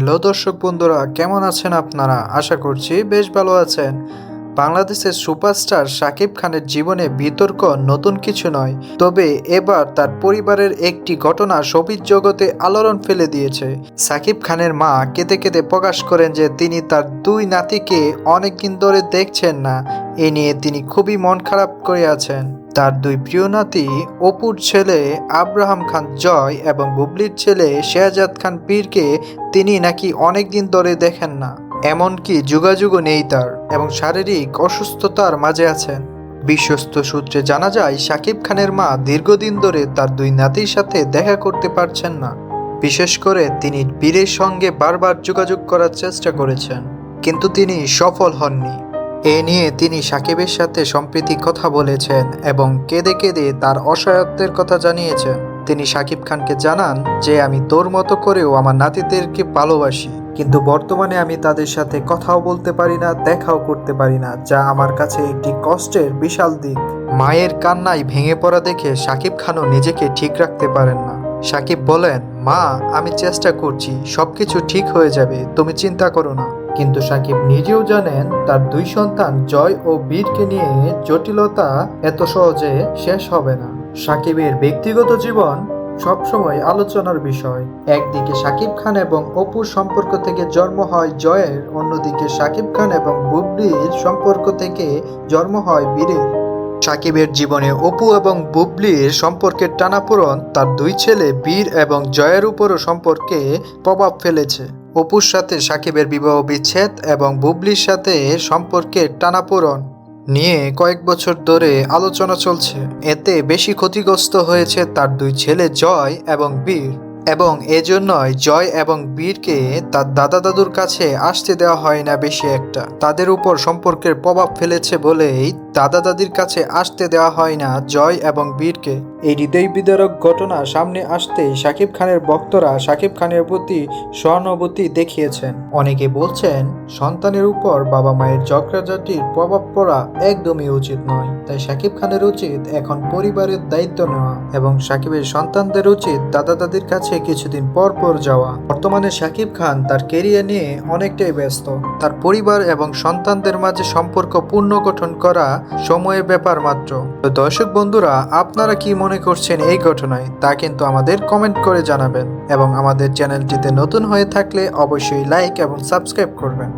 Hello দর্শক বন্ধুরা, কেমন আছেন আপনারা? আশা করছি বেশ ভালো আছেন। বাংলাদেশের সুপারস্টার শাকিব খানের জীবনে বিতর্ক নতুন কিছু নয়, তবে এবার তার পরিবারের একটি ঘটনা সবিজ জগতে আলোড়ন ফেলে দিয়েছে। শাকিব খানের মা কেঁদে কেঁদে প্রকাশ করেন যে তিনি তার দুই নাতিকে অনেকদিন ধরে দেখছেন না, এ নিয়ে তিনি খুবই মন খারাপ করে আছেন। তার দুই প্রিয় নাতি অপুর ছেলে আব্রাহাম খান জয় এবং বুবলির ছেলে শেহজাদ খান পীরকে তিনি নাকি অনেকদিন ধরে দেখেন না। এমনকি যোগাযোগও নেই তার এবং শারীরিক অসুস্থতার মাঝে আছেন। বিশ্বস্ত সূত্রে জানা যায় শাকিব খানের মা দীর্ঘদিন ধরে তার দুই নাতির সাথে দেখা করতে পারছেন না। বিশেষ করে তিনি বীরের সঙ্গে বারবার যোগাযোগ করার চেষ্টা করেছেন, কিন্তু তিনি সফল হননি। এ নিয়ে তিনি সাকিবের সাথে সম্প্রীতি কথা বলেছেন এবং কেঁদে কেঁদে তার অসহায়ত্বের কথা জানিয়েছেন। তিনি সাকিব খানকে জানান যে, আমি তোর মতো করেও আমার নাতিদেরকে ভালোবাসি, কিন্তু বর্তমানে আমি তাদের সাথে কথাও বলতে পারি না, দেখাও করতে পারি না, যা আমার কাছে একটি কষ্টের বিশাল দিক। মায়ের কান্নায় ভেঙে পড়া দেখে সাকিব খানও নিজেকে ঠিক রাখতে পারেন না। সাকিব বলেন, মা, আমি চেষ্টা করছি, সবকিছু ঠিক হয়ে যাবে, তুমি চিন্তা করো না। কিন্তু সাকিব নিজেও জানেন তার দুই সন্তান জয় ও বীরকে নিয়ে জটিলতা এত সহজে শেষ হবে না। সাকিবের ব্যক্তিগত জীবন সবসময় আলোচনার বিষয়। একদিকে সাকিব খান এবং অপুর সম্পর্ক থেকে জন্ম হয় জয়ের, অন্যদিকে সাকিব খান এবং বুবলির সম্পর্ক থেকে জন্ম হয় বীরের। সাকিবের জীবনে অপু এবং বুবলির সম্পর্কের টানাপোড়ন তার দুই ছেলে বীর এবং জয়ের উপরও সম্পর্কে প্রভাব ফেলেছে। অপুর সাথে সাকিবের বিবাহ বিচ্ছেদ এবং বুবলির সাথে সম্পর্কের টানাপোড়ন নিয়ে কয়েক বছর ধরে আলোচনা চলছে। এতে বেশি ক্ষতিগ্রস্ত হয়েছে তার দুই ছেলে জয় এবং বীর। এবং এজন্যই জয় এবং বীরকে তার দাদা দাদুর কাছে আসতে দেওয়া হয় না বেশি একটা। তাদের উপর সম্পর্কের প্রভাব ফেলেছে বলেই দাদা দাদির কাছে আসতে দেওয়া হয় না জয় এবং বীরকে। এই হৃদয় বিদারক ঘটনা সামনে আসতেই শাকিব খানের ভক্তরা শাকিব খানের প্রতি সহানুভূতি দেখিয়েছেন। অনেকে বলছেন, সন্তানের উপর বাবা মায়ের ঝগড়াঝাটির প্রভাব পড়া একদমই উচিত নয়। তাই শাকিব খানের উচিত এখন পরিবারের দায়িত্ব নেওয়া এবং শাকিবের সন্তানদের উচিত দাদা দাদির কাছে কিছুদিন পর পর যাওয়া। বর্তমানে শাকিব খান তার কেরিয়ার নিয়ে অনেকটাই ব্যস্ত। তার পরিবার এবং সন্তানদের মাঝে সম্পর্ক পুনর্গঠন করা সময়ের ব্যাপার মাত্র। তো দর্শক বন্ধুরা, আপনারা কি মনে করছেন এই ঘটনায়, তা কিন্তু আমাদের কমেন্ট করে জানাবেন। এবং আমাদের চ্যানেলটিতে নতুন হয়ে থাকলে অবশ্যই লাইক এবং সাবস্ক্রাইব করবেন।